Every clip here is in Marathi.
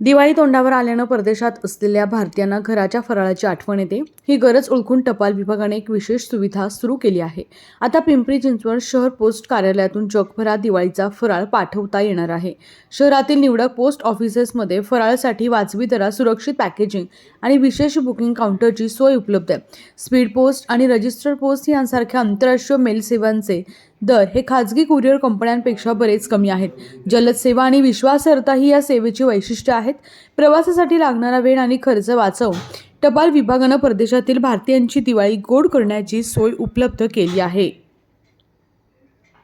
दिवाळी तोंडावर आल्यानं परदेशात असलेल्या भारतीयांना घराच्या फराळाची आठवण येते. ही गरज ओळखून टपाल विभागाने एक विशेष सुविधा सुरू केली आहे. आता पिंपरी चिंचवड शहर पोस्ट कार्यालयातून जगभरात दिवाळीचा फराळ पाठवता येणार आहे. शहरातील निवडक पोस्ट ऑफिसेसमध्ये फराळासाठी वाजवी दरात सुरक्षित पॅकेजिंग आणि विशेष बुकिंग काउंटरची सोय उपलब्ध आहे. स्पीड पोस्ट आणि रजिस्टर्ड पोस्ट यांसारख्या आंतरराष्ट्रीय मेल सेवांचे दर हे खाजगी कुरिअर कंपन्यांपेक्षा बरेच कमी आहेत. जलद सेवा आणि विश्वासार्हता ही या सेवेची वैशिष्ट्ये आहेत. प्रवासासाठी लागणारा वेळ आणि खर्च वाचवून टपाल विभागानं परदेशातील भारतीयांची दिवाळी गोड करण्याची सोय उपलब्ध केली आहे.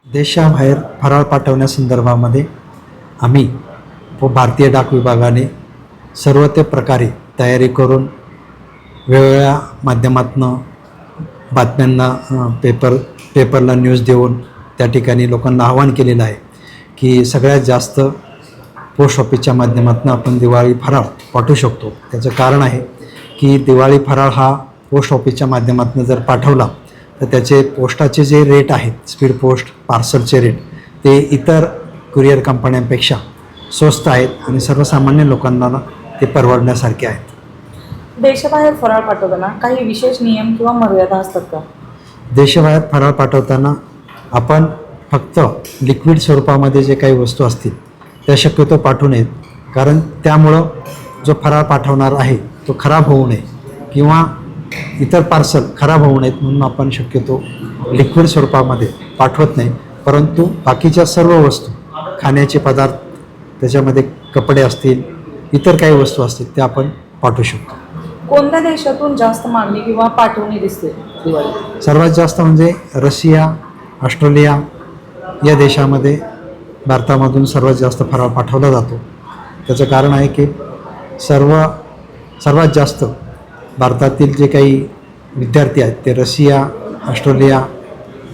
देशाबाहेर फराळ पाठवण्यासंदर्भामध्ये आम्ही व भारतीय डाक विभागाने सर्व ते प्रकारे तयारी करून वेगवेगळ्या माध्यमातून बातम्यांना पेपर पेपरला न्यूज देऊन त्या ठिकाणी लोकांना आवाहन केलेलं आहे की सगळ्यात जास्त पोस्ट ऑफिसच्या माध्यमातून आपण दिवाळी फराळ पाठवू शकतो. त्याचं कारण आहे की दिवाळी फराळ हा पोस्ट ऑफिसच्या माध्यमातून जर पाठवला तर त्याचे पोस्टाचे जे रेट आहेत स्पीड पोस्ट पार्सलचे रेट ते इतर कुरिअर कंपन्यांपेक्षा स्वस्त आहेत आणि सर्वसामान्य लोकांना ते परवडण्यासारखे आहेत. देशाबाहेर फराळ पाठवताना काही विशेष नियम किंवा मर्यादा असतात का? देशाबाहेर फराळ पाठवताना आपण फक्त लिक्विड स्वरूपामध्ये जे काही वस्तू असतील त्या शक्यतो पाठवू नयेत. कारण त्यामुळं जो फराळ पाठवणार आहे तो खराब होऊ नये किंवा इतर पार्सल खराब होऊ नयेत म्हणून आपण शक्यतो लिक्विड स्वरूपामध्ये पाठवत नाही. परंतु बाकीच्या सर्व वस्तू खाण्याचे पदार्थ त्याच्यामध्ये कपडे असतील इतर काही वस्तू असतील त्या आपण पाठवू शकतो. कोणत्या देशातून जास्त मागणी किंवा पाठवणी दिसते? दिवाळी. सर्वात जास्त म्हणजे रशिया ऑस्ट्रेलिया या देशामध्ये भारतामधून सर्वात जास्त फराळ पाठवला जातो. त्याचं कारण आहे की सर्व सर्वात जास्त भारतातील जे काही विद्यार्थी आहेत ते रशिया ऑस्ट्रेलिया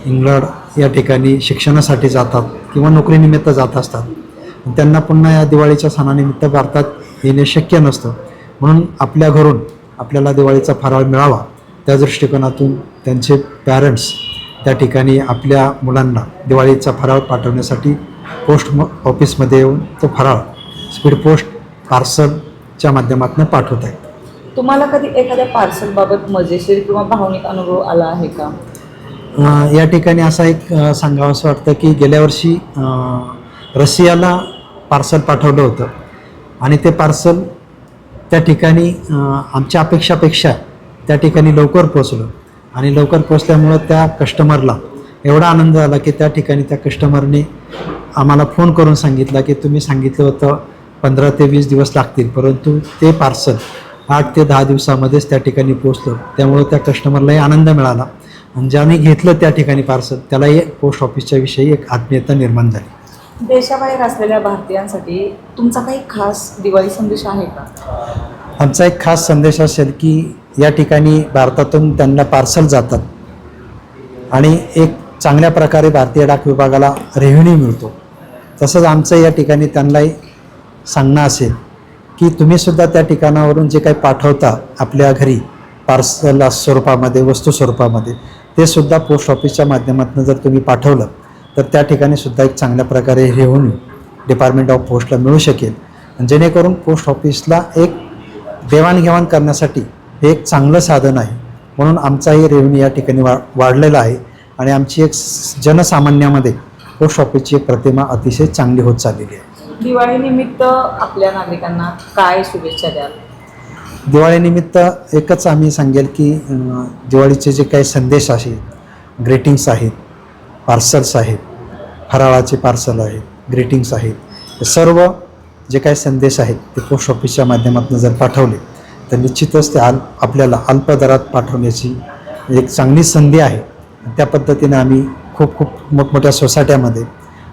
इंग्लंड या ठिकाणी शिक्षणासाठी जातात किंवा नोकरीनिमित्त जात असतात. त्यांना पुन्हा या दिवाळीच्या सणानिमित्त भारतात येणे शक्य नसतं. म्हणून आपल्या घरून आपल्याला दिवाळीचा फराळ मिळावा त्या दृष्टिकोनातून त्यांचे पॅरेंट्स त्या ठिकाणी आपल्या मुलांना दिवाळीचा फराळ पाठवण्यासाठी पोस्ट म ऑफिसमध्ये येऊन तो फराळ स्पीड पोस्ट पार्सलच्या माध्यमातून पाठवत आहेत. तुम्हाला कधी एखाद्या पार्सलबाबत मजेशीर किंवा भावनिक अनुभव आला आहे का? अ, या ठिकाणी असा एक सांगावंसं वाटतं की गेल्या वर्षी रशियाला पार्सल पाठवलं होतं आणि ते पार्सल त्या ठिकाणी आमच्या अपेक्षापेक्षा त्या ठिकाणी लवकर पोचलो आणि लवकर पोचल्यामुळं त्या कस्टमरला एवढा आनंद झाला की त्या ठिकाणी त्या कस्टमरने आम्हाला फोन करून सांगितला की तुम्ही सांगितलं होतं पंधरा ते वीस दिवस लागतील परंतु ते पार्सल आठ ते दहा दिवसामध्येच त्या ठिकाणी पोचलं त्यामुळं त्या कस्टमरलाही आनंद मिळाला. आणि ज्याने घेतलं त्या ठिकाणी पार्सल त्यालाही पोस्ट ऑफिसच्या विषयी एक आत्मीयता निर्माण झाली. देशाबाहेर असलेल्या भारतीयांसाठी तुमचा काही खास दिवाळी संदेश आहे का? आमचा एक खास संदेश असेल की या ठिकाणी भारतातून त्यांना पार्सल जातात आणि एक चांगल्या प्रकारे भारतीय डाक विभागाला रेव्हेन्यू मिळतो. तसंच आमचं या ठिकाणी त्यांनाही सांगणं असेल की तुम्हीसुद्धा त्या ठिकाणावरून जे काही पाठवता आपल्या घरी पार्सल स्वरूपामध्ये वस्तू स्वरूपामध्ये ते सुद्धा पोस्ट ऑफिसच्या माध्यमातून जर तुम्ही पाठवलं तर त्या ठिकाणी सुद्धा एक चांगल्या प्रकारे रेव्हेन्यू डिपार्टमेंट ऑफ पोस्टला मिळू शकेल. आणि जेणेकरून पोस्ट ऑफिसला एक देवाणघेवाण करण्यासाठी हे एक चांगलं साधन आहे. म्हणून आमचाही रेव्हेन्यू या ठिकाणी वा वाढलेला आहे. आणि आमची एक जनसामान्यामध्ये पोस्ट ऑफिसची एक प्रतिमा अतिशय चांगली होत चाललेली आहे. दिवाळीनिमित्त आपल्या नागरिकांना काय शुभेच्छा द्याल? दिवाळीनिमित्त एकच आम्ही सांगेल की दिवाळीचे जे काही संदेश आहेत ग्रेटिंग्स आहेत पार्सल्स आहेत फराळाचे पार्सल आहेत ग्रीटिंग्स आहेत हे सर्व जे काही संदेश आहेत ते पोस्ट ऑफिसच्या माध्यमातून जर पाठवले तर निश्चितच ते आल आपल्याला अल्प दरात पाठवण्याची एक चांगली संधी आहे. त्या पद्धतीने आम्ही खूप खूप मोठमोठ्या सोसायट्यामध्ये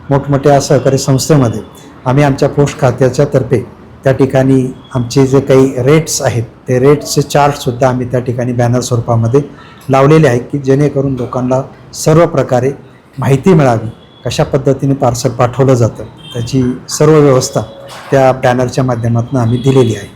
मोठमोठ्या सहकारी संस्थेमध्ये आम्ही आमच्या पोस्ट खात्याच्या तर्फे त्या ठिकाणी आमचे जे काही रेट्स आहेत ते रेट्सचे चार्टसुद्धा आम्ही त्या ठिकाणी बॅनर स्वरूपामध्ये लावलेले आहेत की जेणेकरून लोकांना सर्व प्रकारे माहिती मिळावी कशा पद्धतीने पार्सल पाठवलं जातं त्याची सर्व व्यवस्था त्या बॅनरच्या माध्यमातून आम्ही दिलेली आहे.